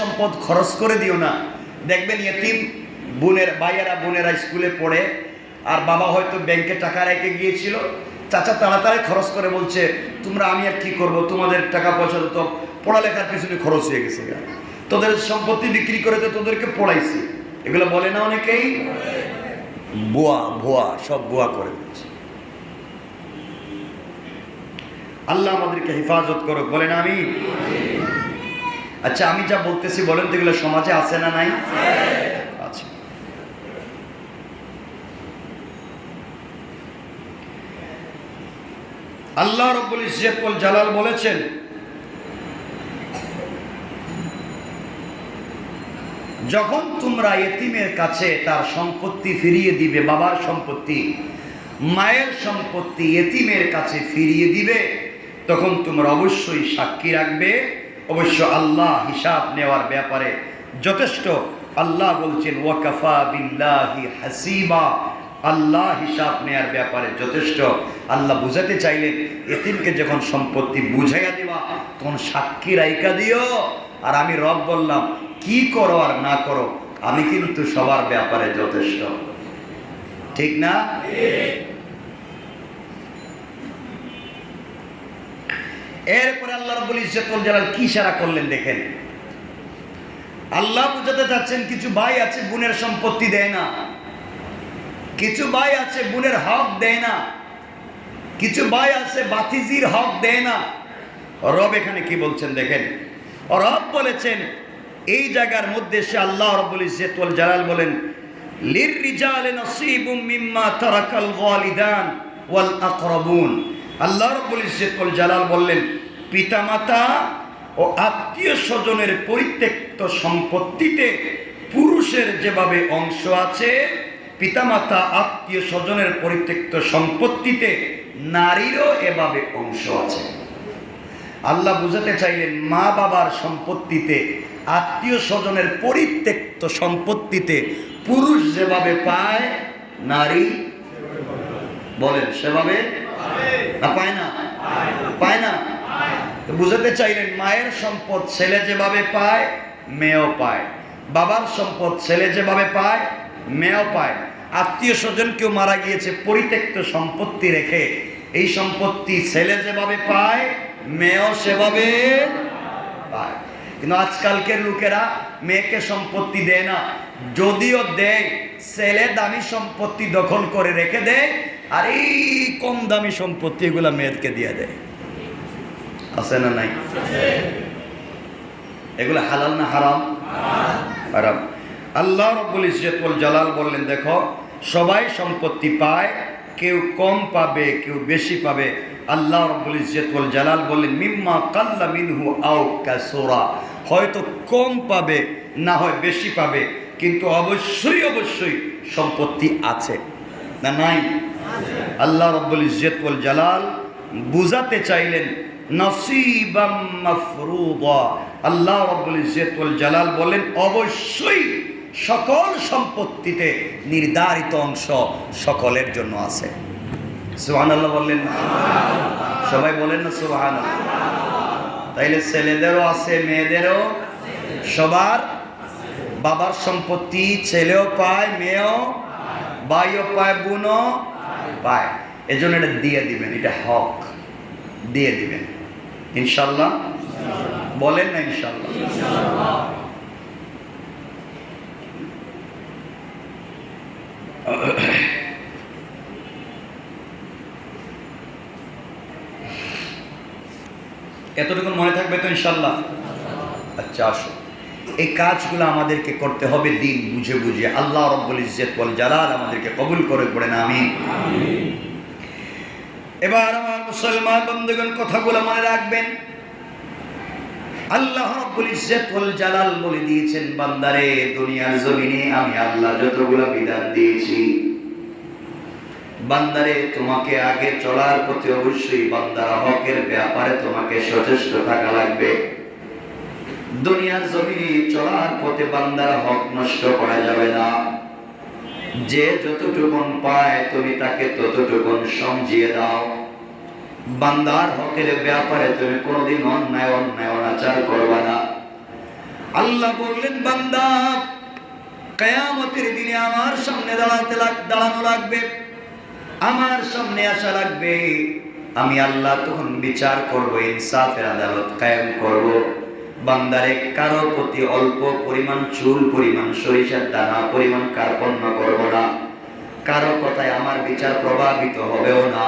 সম্পদ খরচ করে দিও না। দেখবেন এতিম বোনের, ভাইয়েরা বোনেরা স্কুলে পড়ে, আর বাবা হয়তো ব্যাংকে টাকা রেখে গিয়েছিল। চাচা তাড়াতাড়ি খরচ করে বলছে, তোমরা আমি আর কি করব? তোমাদের টাকা পয়সা তো পড়ালেখার পিছনে খরচ হয়ে গেছে তোদের সম্পত্তি বিক্রি করে তো তোদেরকে পড়াইছি। এগুলো বলে না অনেকেই? বোয়া, ভুয়া, সব বোয়া করে দিচ্ছে। আল্লাহ আমাদেরকে হেফাজত করো বলেন আমি আচ্ছা আমি যা বলতেছি বলেন তো এগুলো সমাজে আছে না নাই? আল্লাহ রব্বুল ইজ্জতুল জালাল বলেছেন, যখন তোমরা এতিমের কাছে তার সম্পত্তি ফিরিয়ে দিবে, বাবার সম্পত্তি, মায়ের সম্পত্তি এতিমের কাছে ফিরিয়ে দিবে, তখন তোমরা অবশ্যই সাক্ষী রাখবে। অবশ্য আল্লাহ হিসাব নেওয়ার ব্যাপারে যথেষ্ট আল্লাহ বলছেন, ওয়াকাফা বিল্লাহি হাসিবা আল্লাহ হিসাব নেয়ার ব্যাপারে যথেষ্ট। আল্লাহ বুঝাতে চাইলেন, এতিমকে যখন সম্পত্তি বুঝাইয়া দিবা, তখন সাক্ষী রাইকা দিও। আর আমি রব বললাম, কি করো আর না করো, আমি কিন্তু সবার ব্যাপারে যথেষ্ট। ঠিক না? এরপরে আল্লাহ রব্বুল ইজ্জতুল জালাল কি ইশারা করলেন দেখেন? আল্লাহ বুঝাতে চাচ্ছেন, কিছু ভাই আছে বোনের সম্পত্তি দেয় না। কিছু ভাই আছে বোনের হক দেয় না। কিছু ভাই আছে বাতিজির হক দেয় না। রব এখানে কি বলছেন দেখেন? রব বলেছেন, এই জায়গার মধ্যে সে আল্লাহ রব্বুল ইজ্জতুল জালাল বলেন, লির রিজালে নসিবুম মিম্মা তারাকাল ওয়ালিদান ওয়াল আকরাবুন। আল্লাহ রব্বুল ইজ্জতুল জালাল বললেন, পিতামাতা ও আত্মীয় স্বজনের পরিত্যক্ত সম্পত্তিতে পুরুষের যেভাবে অংশ আছে, পিতামাতা আত্মীয় স্বজনের পরিত্যক্ত সম্পত্তিতে নারীরও এভাবে অংশ আছে। আল্লাহ বুঝাতে চাইলেন, মা বাবার সম্পত্তিতে, আত্মীয় স্বজনের পরিত্যক্ত সম্পত্তিতে পুরুষ যেভাবে পায়, নারী বলেন সেভাবে না, পায় না। পায় না। বুঝাতে চাইলেন, মায়ের সম্পদ ছেলে যেভাবে পায়, মেয়েও পায়। বাবার সম্পদ ছেলে যেভাবে পায়, মেয়েও পায়। আত্মীয় স্বজন কেউ মারা গিয়েছে, পরিত্যক্ত সম্পত্তি রেখে। এই সম্পত্তি ছেলে যেভাবে পায়, মেয়েও সেভাবে পায়। কিন্তু আজকালকের লোকেরা মেয়েকে সম্পত্তি দেয় না, যদিও দেয় ছেলে দামি সম্পত্তি দখল করে রেখে দেয় আর এই কম দামি সম্পত্তি এগুলা মেয়েকে দিয়ে দেয়। আছে না নাই? এগুলো হালাল না হারাম? হারাম। আল্লাহ রব্বুল ইজ্জতুল জালাল বললেন, দেখো, সবাই সম্পত্তি পায়, কেউ কম পাবে, কেউ বেশি পাবে। আল্লাহ রব্বুল ইজ্জতুল জালাল বললেন, মিম্মা কাল্লা মিনহু আও কাসুরা। হয়তো কম পাবে, না হয় বেশি পাবে কিন্তু অবশ্যই অবশ্যই সম্পত্তি আছে। না নাই? আল্লাহ রব্বুল ইজ্জতুল জালাল বুঝাতে চাইলেন, নসিবাম আল্লাহ রব্বুল ইজ্জতুল জালাল বলেন, অবশ্যই সকল সম্পত্তিতে নির্ধারিত অংশ সকলের জন্য আছে। সুবহানাল্লাহ বললেন, সবাই বলেন না সুবহানাল্লাহ। তাইলে ছেলেদেরও আছে, মেয়েদেরও? সবার? বাবার সম্পত্তি, ছেলেও পায়, মেয়েও ভাইও পায়, বোনও পায়। এজন্য এটা দিয়ে দিবেন, এটা হক। দিয়ে দিবেন। ইনশাল্লাহ? বলেন না ইনশাল্লাহ। এতটুকু মনে থাকবে তো ইনশাল্লাহ? আচ্ছা আসো এই কাজগুলো আমাদেরকে করতে হবে দিন বুঝে বুঝে। আল্লাহ রব্বুল ইজ্জত বল জালাল আমাদেরকে কবুল করে পড়েন আমি এবার আমার মুসলমান বন্ধুগণ, কথাগুলো মনে রাখবেন। আল্লাহ রব্বুল ইজ্জত ওয়াল জালাল বলে দিয়েছেন, বান্দারে, দুনিয়ার জমিনে আমি আল্লাহ যতগুলো বিধান দিয়েছি। বান্দারে, তোমাকে আগে চলার প্রতি অবশ্যই বান্দার হকের ব্যাপারে তোমাকে সচেষ্ট থাকা লাগবে। দুনিয়ার জমিনে চলার পথে বান্দার হক নষ্ট করা যাবে না। যে যতটুকুন পায় তুমি তাকে ততটুকুন সমঝিয়ে দাও। বান্দার হকের ব্যাপারে তুমি কোনোদিন অন্যায় অন্যায়, অনাচার করবে না। আল্লাহ বললেন, বান্দা, কেয়ামতের দিনে আমার সামনে দাঁড়াতে দাঁড়ানো লাগবে। আমার সামনে আসা লাগবে। আমি আল্লাহ তখন বিচার করব, ইনসাফের আদালত কায়েম করব। বান্দারে কারও প্রতি অল্প পরিমাণ চুল, পরিমাণ সরিষার দানা, পরিমাণ কার্পণ্য করব না। কারও কথায় আমার বিচার প্রভাবিত হবেও না।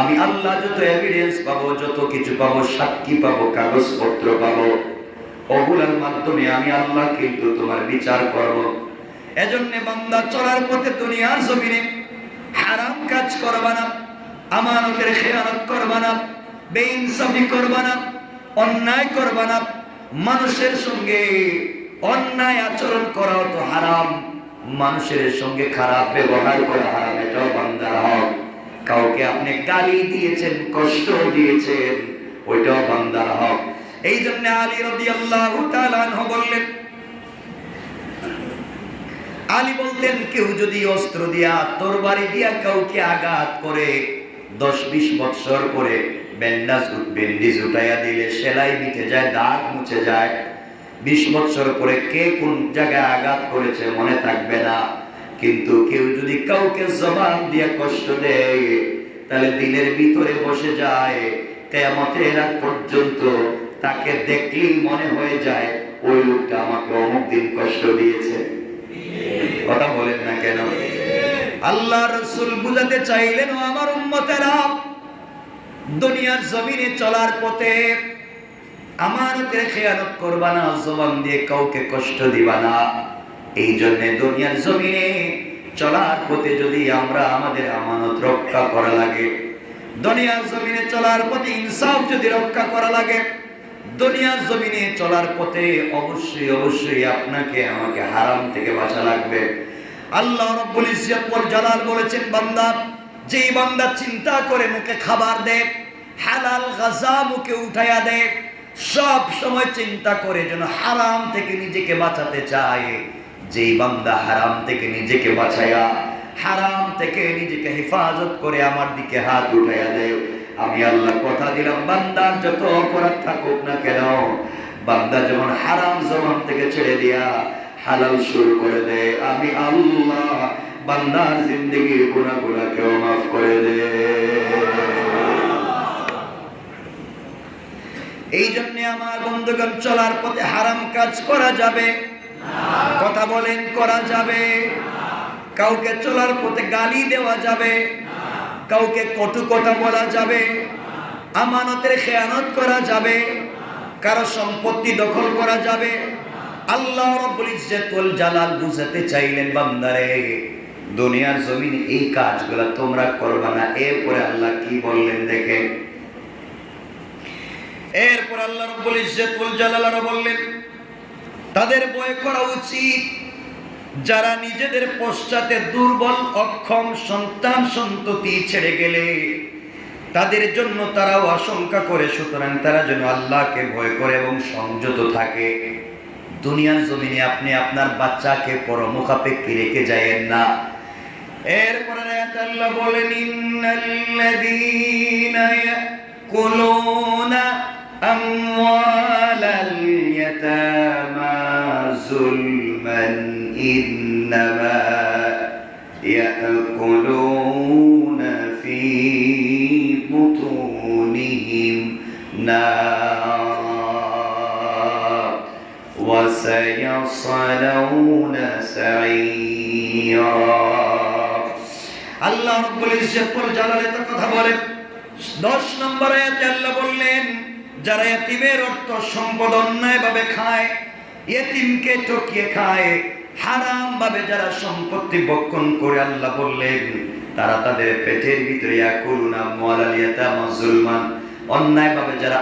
আমি আল্লাহ যত এভিডেন্স পাবো, যত কিছু পাবো, সাক্ষী পাবো, কাগজপত্র পাবো। ওগুলার মাধ্যমে আমি আল্লাহ কিন্তু তোমার বিচার করব। এজন্য বান্দা চলার পথে দুনিয়ার জমিনে হারাম কাজ করবা না, আমানতের খেয়ানত করবা না, বেইনসাফি করবা অন্যায় করবা না মানুষের সঙ্গে অন্যায় আচরণ করাও তো হারাম। মানুষের সঙ্গে খারাপ ব্যবহার করা হারাম, এটাও বান্দার হক। কাউকে আপনি গালি দিয়েছেন, কষ্ট দিয়েছেন, ওইটাও বান্দার হক। এই জন্য আলী রদি আল্লাহ বললেন, আলী বলতেন, কেউ যদি অস্ত্র দিয়া তরবারি দিয়া কাউকে আঘাত করে দশ বিশ বৎসর পরে ব্যান্ডাজ উঠাইয়া দিলে সেলাই যায়, দাগ মুছে যায়। বিশ বৎসর পরে কে কোন জায়গায় আঘাত করেছে মনে থাকবে না। কিন্তু কেউ যদি কাউকে জবান দিয়া কষ্ট দেয়, তাহলে দিনের ভিতরে বসে যায়। কেয়ামতের আগ পর্যন্ত তাকে দেখলেই মনে হয়ে যায়, ওই লোকটা আমাকে অমুক দিন কষ্ট দিয়েছে। কথা বলেন না কেন? আল্লাহ রসুল বুঝাতে চাইলেন, আমার উম্মতেরা দুনিয়ার জমিনে চলার পথে আমানতের খেয়ানত করবা না, জবান দিয়ে কাউকে কষ্ট দিবা না। এই জন্য দুনিয়ার জমিনে চলার পথে যদি আমরা আমাদের আমানত রক্ষা করা লাগে, দুনিয়ার জমিনে চলার পথে ইনসাফ যদি রক্ষা করা লাগে, দুনিয়ার জমিনে চলার পথে অবশ্যই অবশ্যই আপনাকে, আমাকে হারাম থেকে বাঁচা লাগবে। আল্লাহ রব্বুল ইজ্জত জালাল বলেছেন, বান্দা, যেই বান্দা চিন্তা করে মুখে খাবার দেয় হালাল গাজা মুখে উঠাইয়া দেয় সব সময় চিন্তা করে যেন হারাম থেকে নিজেকে বাঁচাতে চায়। যেই বান্দা হারাম থেকে নিজেকে বাঁচায়া হারাম থেকে নিজেকে হেফাজত করে আমার দিকে হাত উঠাইয়া দেয় আমি আল্লাহ কথা দিলাম, বান্দার যত অপরাধ থাকুক না কেন, বান্দা যেমন হারাম জমান থেকে ছেড়ে দিয়া হালাল শুরু করে দে। আমি আল্লাহ বান্দার জিন্দগির গুণা গুণাকেও মাফ করে দে। এই জন্য আমার বন্ধুগণ, চলার পথে হারাম কাজ করা যাবে। কথা বলেন, করা যাবে। কাউকে চলার পথে গালি দেওয়া যাবে। কাউকে কটু কথা বলা যাবে। আমানতের খেয়ানত করা যাবে। কারও সম্পত্তি দখল করা যাবে। আল্লাহ জালাল বুঝাতে চাইলেন, বান্দারে, দুনিয়ার জমিন এই কাজগুলো তোমরা করবা না। এরপরে আল্লাহ কি বললেন দেখেন? এরপর আল্লাহ রব্বুল ইজ্জতুল জালাল আরও বললেন, তাদের বয় করা উচিত যারা নিজেদের পশ্চাতে দুর্বল, অক্ষম, সন্তান সন্ততি ছেড়ে গেলে তাদের জন্য তারাও আশঙ্কা করে, সুতরাং তারা যেন আল্লাহকে ভয় করে এবং সংযত থাকে। দুনিয়ার জমিনে আপনি আপনার বাচ্চাকে পরমুখাপেক্ষী রেখে যায়েন না। এরপরে আল্লাহ বলেন আমওয়ালাল ইয়াতামা যুলমান ইন্নামা ইয়াকুলুনা ফি বুতুনিহিম নার وسيصلون سعيرا আল্লাহ রব্বুল ইজ্জত ওয়াল জালাল এত কথা বলেন 10 নম্বর আয়াতে আল্লাহ বললেন যারা এতিমের অর্থ সম্পদ অন্যায়ভাবে খায়, এতিমকে ঠকিয়ে খায়। হারাম ভাবে যারা সম্পত্তি বক্ষণ করে আল্লাহ বললেন, তারা তাদের পেটের ভিতরে মুআলালিয়াতা মাজলমান অন্যায়ভাবে যারা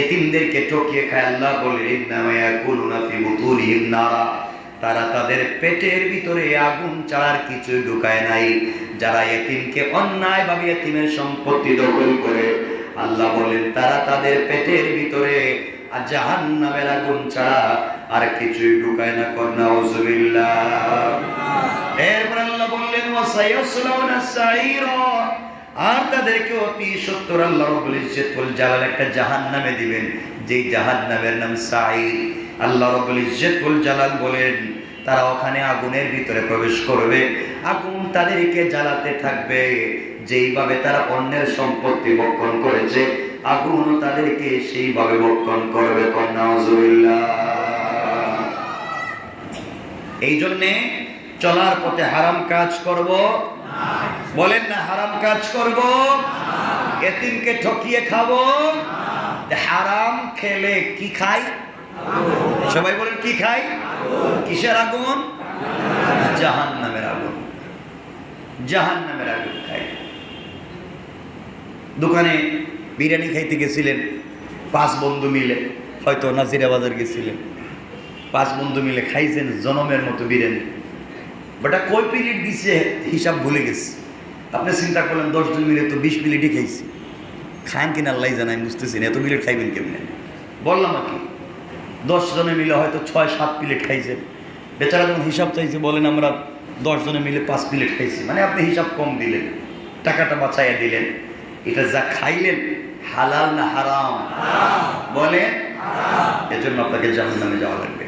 এতিমদেরকে ঠকিয়ে খায়, আল্লাহ বলে নারা। তারা তাদের পেটের ভিতরে আগুন চালার কিছু ঢুকায় নাই। যারা এতিমকে অন্যায় ভাবে এতিমের সম্পত্তি দখল করে আল্লাহ বলেন তারা তাদের পেটের ভিতরে জাহান নামের আগুন ছাড়া আর কিছুই ঢুকায় না কন্যা এরপর আল্লাহ বললেন আর তাদেরকে অতি সত্তর আল্লাহ রব্বুল জালাল একটা জাহান্নামে দিবেন, যেই জাহান্নামের নাম সাঈর আল্লাহ রব্বুল জালাল বলেন, তারা ওখানে আগুনের ভিতরে প্রবেশ করবে, আগুন তাদেরকে জ্বালাতে থাকবে। যেইভাবে তারা অন্যের সম্পত্তি বক্ষণ করেছে আগুন তাদেরকে সেইভাবে বক্ষণ করবে এই জন্যে চলার পথে হারাম কাজ করব। বলেন না, হারাম কাজ করব? এতিমকে ঠকিয়ে খাব? হারাম খেলে কি খাই? সবাই বলেন, কি খাই? কিসের আগুন? জাহান নামের আগুন। জাহান নামের আগুন খাই। দোকানে বিরিয়ানি খাইতে গেছিলেন। পাঁচ বন্ধু মিলে, হয়তো নাজিরা বাজার গেছিলেন। পাঁচ বন্ধু মিলে খাইছেন জনমের মতো বিরিয়ানি। বেটা কয় প্লেট দিছে, হিসাব ভুলে গেছে। আপনি চিন্তা করলেন দশজন মিলে তো বিশ প্লেটই খাইছি। খান কিনা আল্লাহ জানাই বুঝতেছি না, এত প্লেট খাইবেন কেমনে? বললাম আর কি, দশ জনে মিলে হয়তো ছয়, সাত প্লেট খাইছেন। বেচারা যখন হিসাব চাইছে, বলেন আমরা দশজনে মিলে পাঁচ প্লেট খাইছি। মানে আপনি হিসাব কম দিলেন, টাকাটা বাঁচাইয়া দিলেন। এটা যা খাইলেন হালাল না হারাম? বলেন এজন্য আপনাকে জাহান্নামে যাওয়া লাগবে।